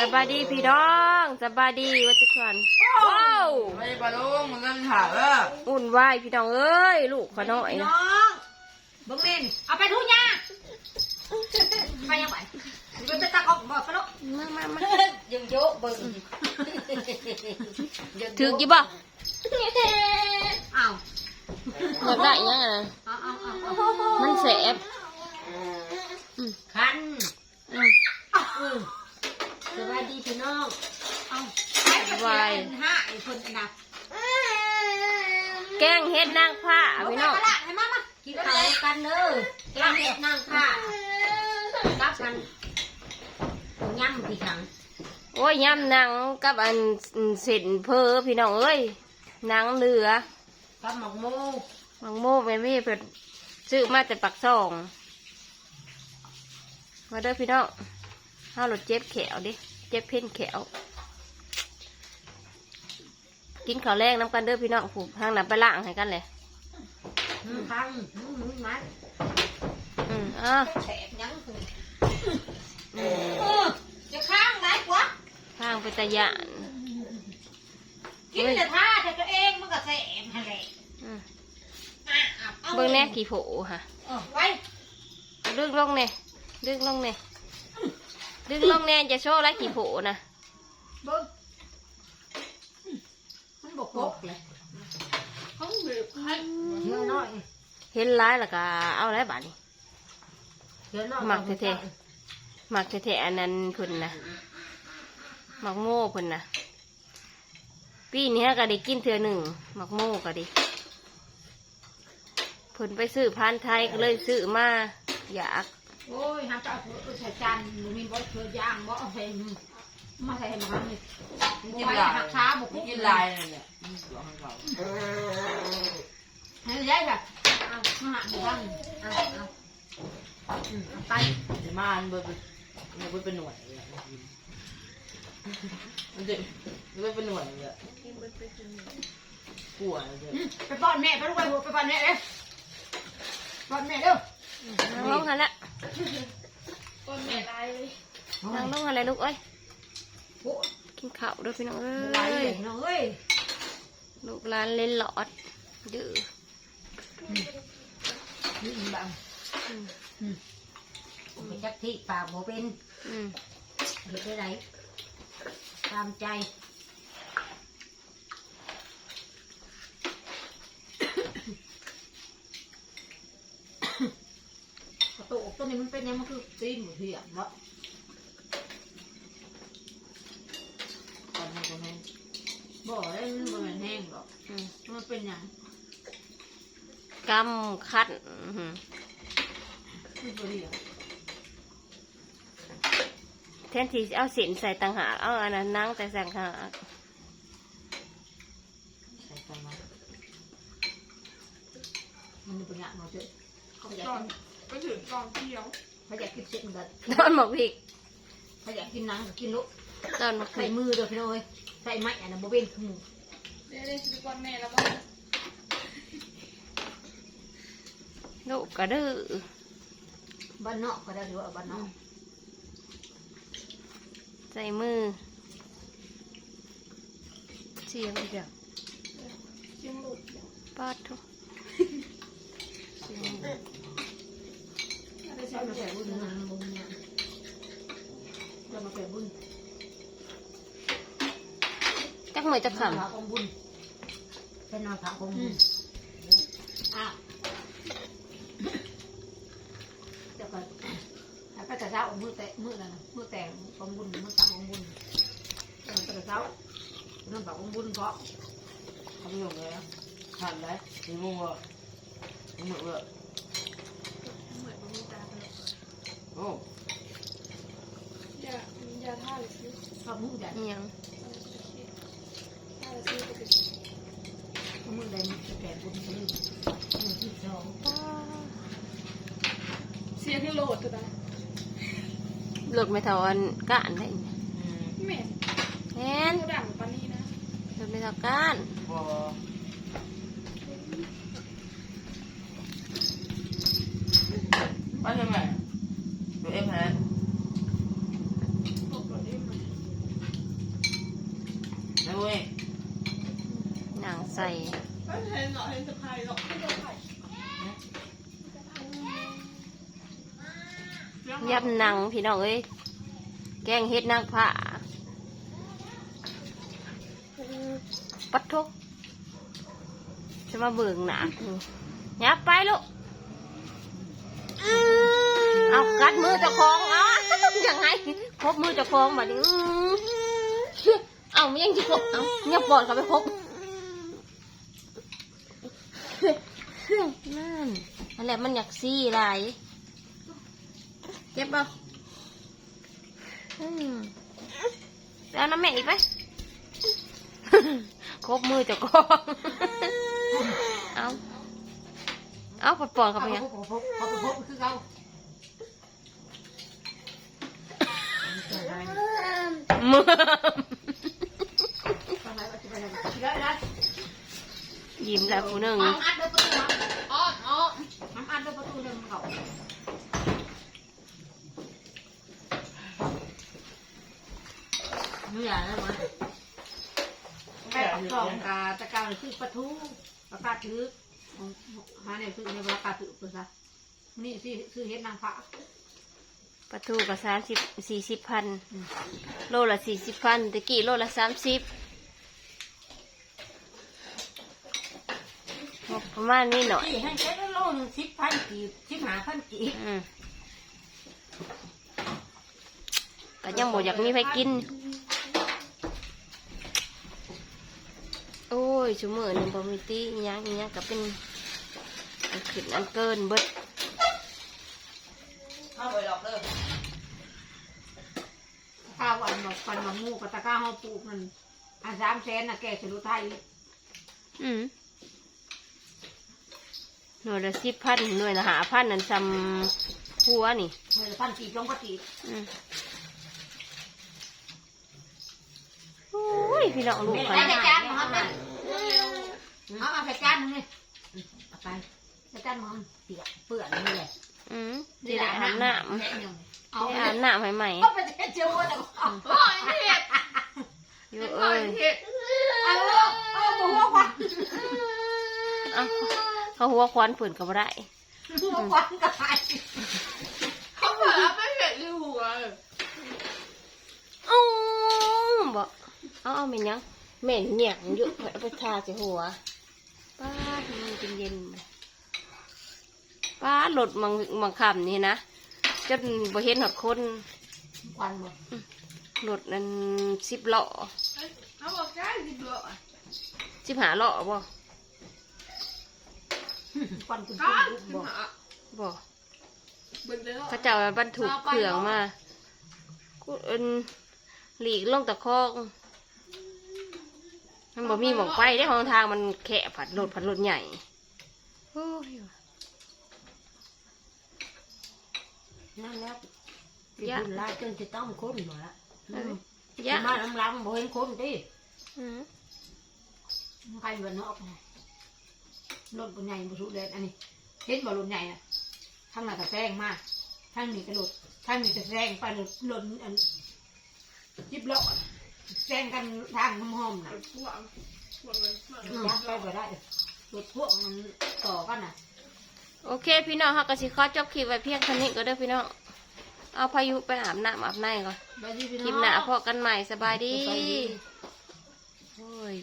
สบายดีพี่น้องสบายดีวัทุกคนว้าวไม่ได้ปลาลุงมันเริ่มถ่ายเอออุ่นวายพี่น้องเอ้ยลูกขน้อยนะน้องเบิ่งเล่นเอาไปทุกอย่างไปยังไงมันจะตักออกบอกกันแล้วมามามายังโยกเบิ่งถือกี่บ่อ้าวอยากได้อีหยังไงนะเอาเอาเอามันแสบคันอืมอือ สวัสดีพี่น้องเอาวายห้าไอ้คนนะแกงเฮ็ดนางผ้าพี่น้องละให้มามากินข้าวกันเด้อแกงเห็ดนางผ้ากับกันย่ำพี่ชังโอ้ยยำหนังกับอันเส้นเพอพี่น้องเอ้ยหนังเหลือกับหมกโมมังโม่แม่มี่เพิ่นซื้อมาแต่ปักซองมาเด้อพี่น้องห้าวรถเจ็บแขวดิเจ็บเพ่นแขวกินข้าวแรงน้ำกันเด้อพี่น้องผูกทางน้ำไปล่างให้กันเลยคันมึงมึงมัดอืมอะแสบยังคือเออจะข้างไรกว่าทางไปตะยานกินแต่ท่าแต่ตัวเองมันก็แสบฮะแหละอืมอะอาเบิ่งแน่กี่โผค่ะเออไว้ดึงลงเน่ดึงลงเน่ ดึงลงแน่จะโชว์ไรกี่โผนะเบิ่งมันบกบกเลยเขาบีบให้เชื่อน้อยเห็นร้ายแล้วก็เอาไรบ้านี้เชื่อน้อยหมักเท่ๆหมักแท้ๆอันนั้นเพิ่นนะหมักโม่เพิ่นนะปีนี้ก็ได้กินเทือหนึ่งหมักโม่ก็ดีเพิ่นไปซื้อพันธุ์ไทยก็เลยซื้อมาอยาก โอ้ยฮับจะเอาใส่จานมีบ่เชื่อย่างบ่เอาใส่มาใส่ให้มันนี่กินไว้ลายหักขาบุกกินลายเลยเนี่ยมันสวยของเขาให้ได้ค่ะเอามาหักบ้างเอาเอาอืมเอาไปจะมาอันเบอร์เป็นมันเบอร์เป็นหน่วยเลยอะมันจะมันจะเป็นหน่วยเลยอะปวดเลยอืมไปป้อนแม่ไปลูกไปหัวไปป้อนแม่เลยป้อนแม่เร็วนั่งลงหันละ ป้อนแม่ไรเลยนั่งลงหันละลูกเอ้ยโอ้กินข้าวด้วยพี่น้องเอ้ไรยเลยน้องเอ้ยลูกหลานเล่นหลอดดื้อนี่บังอืมไปจักที่ปากบ่เป็นอืมเห็ดได้ไรตามใจกระ ตัวนี้มันเป็นยังมันคือตีนหมูเหี้ยมวะตอนนี้ก็แห้งบ่ได้มันบ่แม่นแห้งหรอกอืมมันเป็นหยังกำคัดอื้อหือมันบ่เหี้ยแทนที่จะเอาเส้นใส่ต่างหากเอาอันนั้นนั่งแต่ต่างหากใส่กันมามันเป็นหยังเนาะเจ้ เขาอยากก่อนกินไปถึงก่อนเที่ยวเขาอยากกินเส้นแบบตอนหมกพริกเขาอยากกินหนังก็กินลูกตอนหมกพใส่ริกมือเด้อพี่น้อยใส่ไม้อันนั้นบ่เป็นคือหมูเดี๋ยวได้ซื้อก่อนแม่แล้วก็ลูกก็ดื้อบ้านนอกก็ได้หรือว่าบ้านนอกใส่มือเสียงอีกแล้วเชียงหลุดปาดทุกอะไรใส่ใช่มาไหมใส่บุญนะบุญเนี่ยเรามาใส่บุญจักมือจักขาคำของบุญเป็นนอนขาของบุญอ้าวเดี๋ยวก่อนแล้วก็จะเช้ามือแตะมือแล้วนะมือแต่งของบุญมือตักของบุญเดี๋ยวจะเช้าน้ำตักของบุญเพราะเขาไม่ลงเลยอะขาดแล้วมีมุ้งอะมีหมึกเลยเหมือนมีตาเป็น โอ้ยายาท่าหรือซื้อชอบมือใหญ่อิหยังท่าหรือซื้อก็เป็นมือใหญ่มือแต่บุญมือมือที่สองเสียงที่โหลดตัวนะหลดไม่เท่าอันก้านได้อีกอืมแม่แม่นดังปานนี้นะหลดไม่เท่าก้านพอไปทำไมดูเอ็มแฮะ ตกรถได้ไหม อ นะเว้ย หนังใส่ ไม่ เห็นหรอกเห็นสะพายหรอกไม่สะพายยำหนังพี่น้องเอ้ย แกงเฮ็ดนางผ้าปัดทุกจะมาเบิ่งหนักยับไปลูกเอากัดมือเจ้าของอ๋อยังไงครบมือเจ้าของบัดนี้อื้อเอามันยังจะครบเอายังปอดเขาไปครบ นั่นนั่นแหละมันอยากซี่ไรเจ็บป่ะอืมแล้วน้ำแม่อีกไหมครบมือเจะกองเอาเอาปอดปอดเข้าไปยังเขาพบเขาพบคือเขามือตอนไหนก็จะไปไหนก็ได้ได้ยิ้มแล้วผู้หนึ่ง น้ำอัดเดินประตู อ๋ออ๋อ น้ำอัดเดินประตูเดินเขา ไม่อยากนะมันแม่กล่องกาตะการคือประตูประกาศถือหาเนี่ยคือในประกาศถือเพื่อซะนี่สิคือเฮ็ดนางฟ้าประตูกับสามสิบสี่สิบพันโลละสี่สิบพันตะกี้โลละสามสิบประมาณนี้หน่อยให้แค่โลหนึ่งสิบพันกี่สิบหาพันกี่ก็ยังบ่อยากมีไปกิน อ้ยชั่วโมงหนึ่งบ่มีตีอิหยังอิหยังก็เป็นอันขึ้นอันเกินเบิดเข้าไปหลอกเลยข้าวอันแบบปันมะม่วงกับตะก้าห้าปลูกมันอันสามแสนน่ะแกสรุไทยอืมหน่วยละสิบพันหน่วยละหาพันนั่นซ้ำหัวนี่เมื่อพันกี่จงก็ตีอืมโอ้ย พี่น้องลูกกันได้จานมาครับเนี่ยเอาเอาใส่จานนึงนี่เอาไปใส่จานมาเปียกเปื่อนนี่แหละอืมดีละอาบน้ำเอาได้อาบน้ำให้ใหม่เอาไปเจียวแต่เอาอ๋อเห็ดอยู่เป็นเอ้ยเห็ดเอาเอาหัวควันเอาเขาหัวควันฝืนก็บ่ได้หัวควันก็หายเขาบอกว่าไม่เห็ดในหัวเอ้าบอก เอาเอาเป็นหยังเหม็นเหนียงอยู่เอาไปทาใส่หัวป้าดมันเป็นเย็นป้าดหลดมังมังคำนี่นะจนบ่เห็นหอดคนควันบ่หลดนั่นสิบล้อเขาบอกได้สิบโลสิบหาล้อบ่ควันคุณก้อนคุณสิบ่บห้าบ่เบิ่งได้หรอเขาเจ้าบรรทุกเครื่องมากูเอินหลีกลงตะคอก มันบ่มีหมองไปได้ของทางมันแคบผัดรถผัดรถใหญ่โอ้ยนั่นแล้วที่บุญลายจนจะต้องค้นหมดละเอ้ยยะยะมาลำลำบ่เห็นคนดิอืมใครเงินนอกรถบนใหญ่บุสุเดนอันนี้เห็นบ่รถใหญ่น่ะทั้งนั้นก็แซงมากทั้งนี้ก็รถทั้งนี้ก็แซงไปรถรถอันยิบล้อ แซงกันทางน้ำหอมน่ะพวกพวกเลยพวกเลยยักไปก็ได้รถพวกมันต่อกันน่ะ โอเค พี่น้องค่ะก็สิขอจบคลิปไว้เพียงเท่านี้ก็เด้อพี่น้องเอาพายุไปอาบน้ำอาบในก่อนไปดีพี่คลิปน้องหน้าพอกันใหม่สบายดีสบายดีโอ้ย